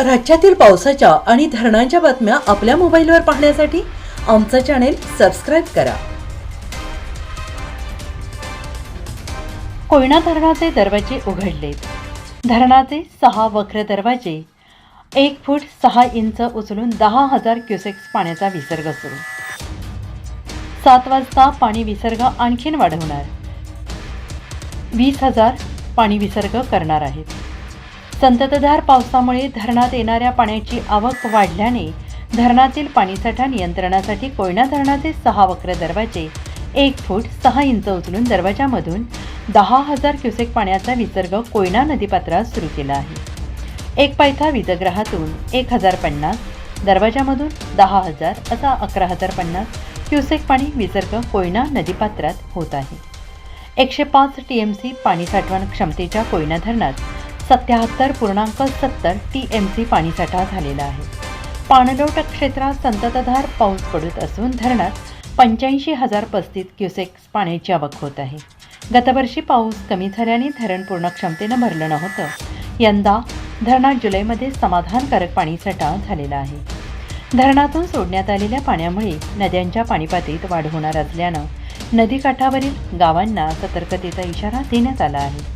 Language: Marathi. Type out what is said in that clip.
राज्यातील पावसाच्या आणि धरणांच्या बातम्या आपल्या मोबाईलवर पाहण्यासाठी आमचं चॅनेल सबस्क्राईब करा. कोयना धरणाचे दरवाजे उघडलेत. धरणाचे सहा वक्र दरवाजे एक फूट सहा इंच उचलून दहा हजार क्युसेक्स पाण्याचा विसर्ग सुरू. सात वाजता पाणी विसर्ग आणखीन वाढवणार. वीस हजार पाणी विसर्ग करणार आहेत. संततधार पावसामुळे धरणात येणाऱ्या पाण्याची आवक वाढल्याने धरणातील पाणीसाठा नियंत्रणासाठी कोयना धरणाचे सहा वक्र दरवाजे एक फूट सहा इंच उचलून दरवाजामधून दहा हजार क्युसेक पाण्याचा विसर्ग कोयना नदीपात्रात सुरू केला आहे. एक पायथा वीजग्रहातून एक हजार पन्नास दरवाजामधून दहा हजार असा अकरा हजार पन्नास क्युसेक पाणी विसर्ग कोयना नदीपात्रात होत आहे. एकशे पाच टी एम सी पाणी साठवण क्षमतेच्या कोयना धरणात सत्याहत्तर पूर्णांक सत्तर टी एम सी पाणीसाठा झालेला आहे. पाणलोट क्षेत्रात संततधार पाऊस पडत असून धरणात पंच्याऐंशी हजार पस्तीस क्युसेक्स पाण्याची आवक होत आहे. गतवर्षी पाऊस कमी झाल्याने धरण पूर्ण क्षमतेनं भरलं नव्हतं. यंदा धरणात जुलैमध्ये समाधानकारक पाणीसाठा झालेला आहे. धरणातून सोडण्यात आलेल्या पाण्यामुळे नद्यांच्या पाणीपातळीत वाढ होणार असल्यानं नदीकाठावरील गावांना सतर्कतेचा इशारा देण्यात आला आहे.